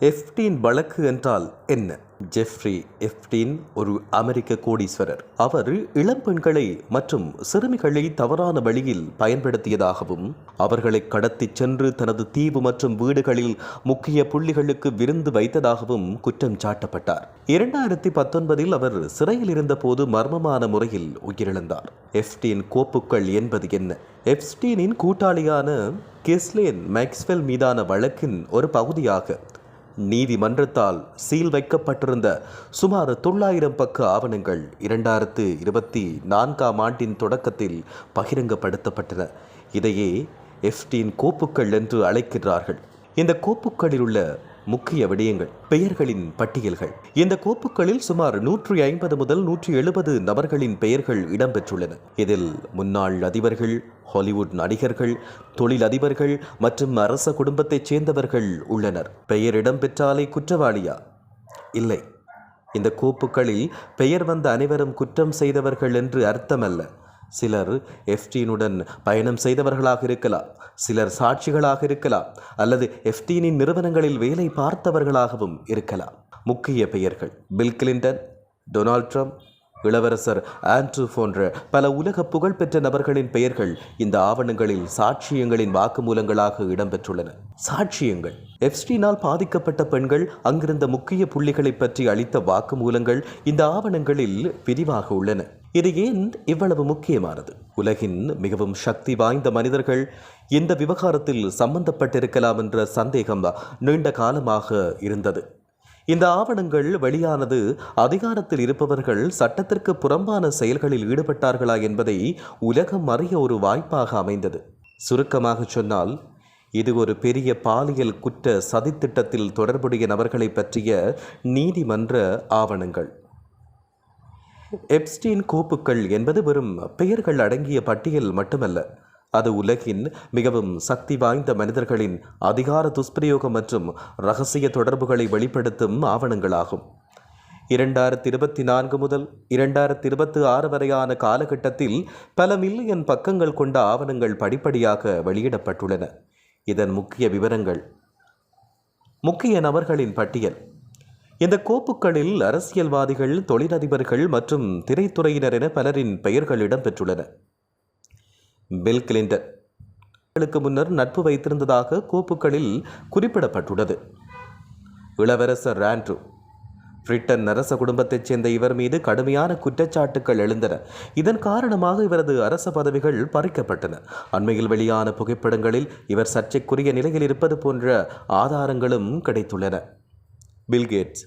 எஃப்டீன் வழக்கு என்றால் என்ன? ஜெஃப்ரி எஃப்டீன் ஒரு அமெரிக்க கோடீஸ்வரர். அவர் இளம் பெண்களை மற்றும் சிறுமிகளை தவறான வழியில் பயன்படுத்தியதாகவும் அவர்களை கடத்திச் சென்று தனது தீவு மற்றும் வீடுகளில் முக்கிய புள்ளிகளுக்கு விருந்து வைத்ததாகவும் குற்றம் சாட்டப்பட்டார். இரண்டாயிரத்தி பத்தொன்பதில் அவர் சிறையில் இருந்தபோது மர்மமான முறையில் உயிரிழந்தார். எஃப்டீன் கோப்புக்கள் என்பது என்ன? எப்ஸ்டீனின் கூட்டாளியான கெஸ்லேன் மேக்ஸ்வெல் மீதான வழக்கின் ஒரு பகுதியாக நீதிமன்றத்தால் சீல் வைக்கப்பட்டிருந்த சுமார் தொள்ளாயிரம் பக்க ஆவணங்கள் இரண்டாயிரத்து இருபத்தி நான்காம் ஆண்டின் தொடக்கத்தில் பகிரங்கப்படுத்தப்பட்டன. இதையே எஃப்டின் கோப்புக்கள் என்று அழைக்கிறார்கள் இந்த கோப்புக்களில் உள்ள முக்கிய விடயங்கள் பெயர்களின் பட்டியல்கள். இந்த கோப்புகளில் சுமார் நூற்றி ஐம்பது முதல் நூற்றி எழுபது நபர்களின் பெயர்கள் இடம்பெற்றுள்ளன. இதில் முன்னாள் அதிபர்கள் ஹாலிவுட் நடிகர்கள் தொழிலதிபர்கள் மற்றும் அரச குடும்பத்தைச் சேர்ந்தவர்கள் உள்ளனர். பெயர் இடம்பெற்றாலே குற்றவாளியா? இல்லை. இந்த கோப்புகளில் பெயர் வந்த அனைவரும் குற்றம் செய்தவர்கள் என்று அர்த்தமல்ல. சிலர் எஃப்டீனுடன் பயணம் செய்தவர்களாக இருக்கலாம் சிலர் சாட்சிகளாக இருக்கலாம் அல்லது எஃப்டீனின் நிறுவனங்களில் வேலை பார்த்தவர்களாகவும் இருக்கலாம். முக்கிய பெயர்கள் பில் கிளின்டன் டொனால்ட் ட்ரம்ப் இளவரசர் ஆண்ட்ரூ போன்ற பல உலக புகழ்பெற்ற நபர்களின் பெயர்கள் இந்த ஆவணங்களில் சாட்சியங்களின் வாக்குமூலங்களாக இடம்பெற்றுள்ளன. சாட்சியங்கள் எப்ஸ்டீனால் பாதிக்கப்பட்ட பெண்கள் அங்கிருந்த முக்கிய புள்ளிகளை பற்றி அளித்த வாக்குமூலங்கள் இந்த ஆவணங்களில் விரிவாக உள்ளன. இது ஏன் இவ்வளவு முக்கியமானது? உலகின் மிகவும் சக்தி வாய்ந்த மனிதர்கள் இந்த விவகாரத்தில் சம்பந்தப்பட்டிருக்கலாம் என்ற சந்தேகம் நீண்ட காலமாக இருந்தது. இந்த ஆவணங்கள் வெளியானது அதிகாரத்தில் இருப்பவர்கள் சட்டத்திற்கு புறம்பான செயல்களில் ஈடுபட்டார்களா என்பதை உலகம் அறிய ஒரு வாய்ப்பாக அமைந்தது. சுருக்கமாக சொன்னால் இது ஒரு பெரிய பாலியல் குற்ற சதித்திட்டத்தில் தொடர்புடைய நபர்களை பற்றிய நீதிமன்ற ஆவணங்கள். எப்ஸ்டீன் கோப்புக்கள் என்பது வெறும் பெயர்கள் அடங்கிய பட்டியல் மட்டுமல்ல. அது உலகின் மிகவும் சக்தி வாய்ந்த மனிதர்களின் அதிகார துஷ்பிரயோகம் மற்றும் ரகசிய தொடர்புகளை வெளிப்படுத்தும் ஆவணங்களாகும். இரண்டாயிரத்தி இருபத்தி நான்கு முதல் இரண்டாயிரத்தி இருபத்தி ஆறு வரையான காலகட்டத்தில் பல மில்லியன் பக்கங்கள் கொண்ட ஆவணங்கள் படிப்படியாக வெளியிடப்பட்டுள்ளன. இதன் முக்கிய விவரங்கள். முக்கிய நபர்களின் பட்டியல். இந்த கோப்புகளில் அரசியல்வாதிகள் தொழிலதிபர்கள் மற்றும் திரைத்துறையினர் என பலரின் பெயர்கள் இடம்பெற்றுள்ளன பில் கிளின்டன்களுக்கு முன்னர் நட்பு வைத்திருந்ததாக கோப்புகளில் குறிப்பிடப்பட்டுள்ளது. இளவரசர் ஆண்ட்ரூ பிரிட்டன் அரச குடும்பத்தைச் சேர்ந்த இவர் மீது கடுமையான குற்றச்சாட்டுகள் எழுந்தன. இதன் காரணமாக இவரது அரச பதவிகள் பறிக்கப்பட்டன. அண்மையில் வெளியான புகைப்படங்களில் இவர் சர்ச்சைக்குரிய நிலையில் இருப்பது போன்ற ஆதாரங்களும் கிடைத்துள்ளன. பில்கேட்ஸ்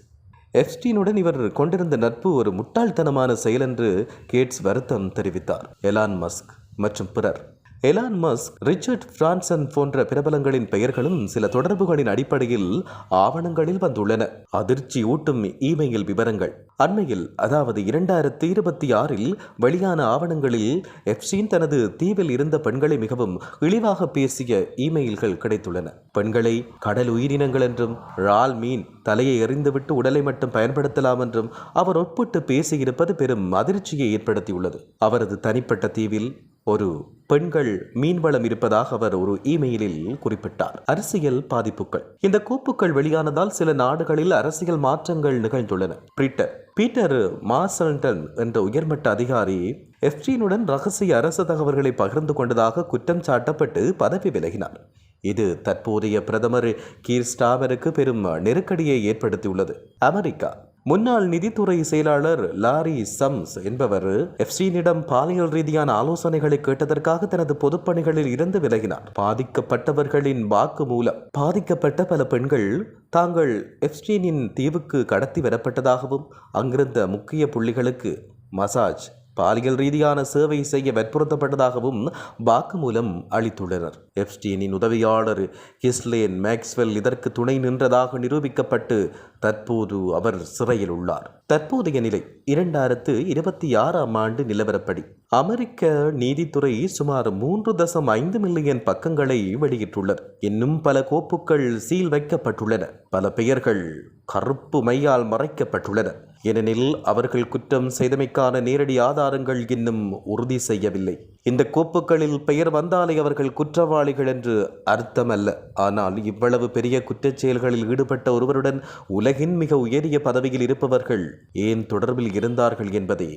எப்ஸ்டீனுடன் இவர் கொண்டிருந்த நட்பு ஒரு முட்டாள்தனமான செயல் என்று கேட்ஸ் வருத்தம் தெரிவித்தார். எலான் மஸ்க் மற்றும் பிறர் எலான் மஸ்க் ரிச்சர்ட் பிரான்சன் போன்ற பிரபலங்களின் பெயர்களும் சில தொடர்புகளின் அடிப்படையில் ஆவணங்களில் வந்துள்ளன. அதிர்ச்சி ஊட்டும் இமெயில் விவரங்கள். அண்மையில் அதாவது இரண்டாயிரத்தி இருபத்தி ஆறில் வெளியான ஆவணங்களில் எப்சீன் தனது தீவில் இருந்த பெண்களை மிகவும் இழிவாக பேசிய இமெயில்கள் கிடைத்துள்ளன. பெண்களை கடல் உயிரினங்கள் என்றும் ரால் மீன் தலையை எறிந்துவிட்டு உடலை மட்டும் பயன்படுத்தலாம் என்றும் அவர் ஒப்பிட்டு பேசியிருப்பது பெரும் அதிர்ச்சியை ஏற்படுத்தியுள்ளது. அவரது தனிப்பட்ட தீவில் ஒரு பெண்கள் மீன்வளம் இருப்பதாக அவர் ஒரு இமெயிலில் குறிப்பிட்டார். அரசியல் பாதிப்புகள். இந்த கோப்புகள் வெளியானதால் சில நாடுகளில் அரசியல் மாற்றங்கள் நிகழ்ந்துள்ளன. பிரிட்டர் பீட்டர் மார்சல்டன் என்ற உயர்மட்ட அதிகாரி எஃப்டீனுடன் ரகசிய அரசு தகவல்களை பகிர்ந்து கொண்டதாக குற்றம் சாட்டப்பட்டு பதவி விலகினார். இது தற்போதைய பிரதமர் கீர் ஸ்டாமருக்கு பெரும் நெருக்கடியை ஏற்படுத்தியுள்ளது. அமெரிக்கா முன்னாள் நிதித்துறை செயலாளர் லாரி சம்ஸ் என்பவர் எஃப்சீனிடம் பாலியல் ரீதியான ஆலோசனைகளை கேட்டதற்காக தனது பொதுப்பணிகளில் இருந்து விலகினார். பாதிக்கப்பட்டவர்களின் வாக்கு மூலம் பாதிக்கப்பட்ட பல பெண்கள் தாங்கள் எஃப்ஸ்டீனின் தீவுக்கு கடத்தி வரப்பட்டதாகவும் அங்கிருந்த முக்கிய புள்ளிகளுக்கு மசாஜ் பாலியல் ரீதியான சேவை செய்ய வற்புறுத்தப்பட்டதாகவும் வாக்குமூலம் அளித்துள்ளனர். எப்ஸ்டீனின் உதவியாளர் கிஸ்லேன் மேக்ஸ்வெல் இதற்கு துணை நின்றதாக நிரூபிக்கப்பட்டு தற்போது அவர் சிறையில் உள்ளார். தற்போதைய நிலை இரண்டாயிரத்து இருபத்தி ஆறாம் ஆண்டு நிலவரப்படி. அமெரிக்க நீதித்துறை சுமார் மூன்று தசம் ஐந்து மில்லியன் பக்கங்களை வெளியிட்டுள்ளது. இன்னும் பல கோப்புகள் சீல் வைக்கப்பட்டுள்ளன. பல பெயர்கள் கருப்பு மையால் மறைக்கப்பட்டுள்ளன. ஏனெனில் அவர்கள் குற்றம் செய்தமைக்கான நேரடி ஆதாரங்கள் இன்னும் உறுதி செய்யவில்லை. இந்த கோப்புகளில் பெயர் வந்தாலே அவர்கள் குற்றவாளிகள் என்று அர்த்தமல்ல. ஆனால் இவ்வளவு பெரிய குற்றச் செயல்களில் ஈடுபட்ட ஒருவருடன் உலகின் மிக உயரிய பதவியில் இருப்பவர்கள் ஏன் தொடர்பில் இருந்தார்கள் என்பதே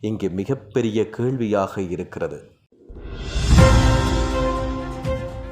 இங்கு மிகப்பெரிய கேள்வியாக இருக்கிறது.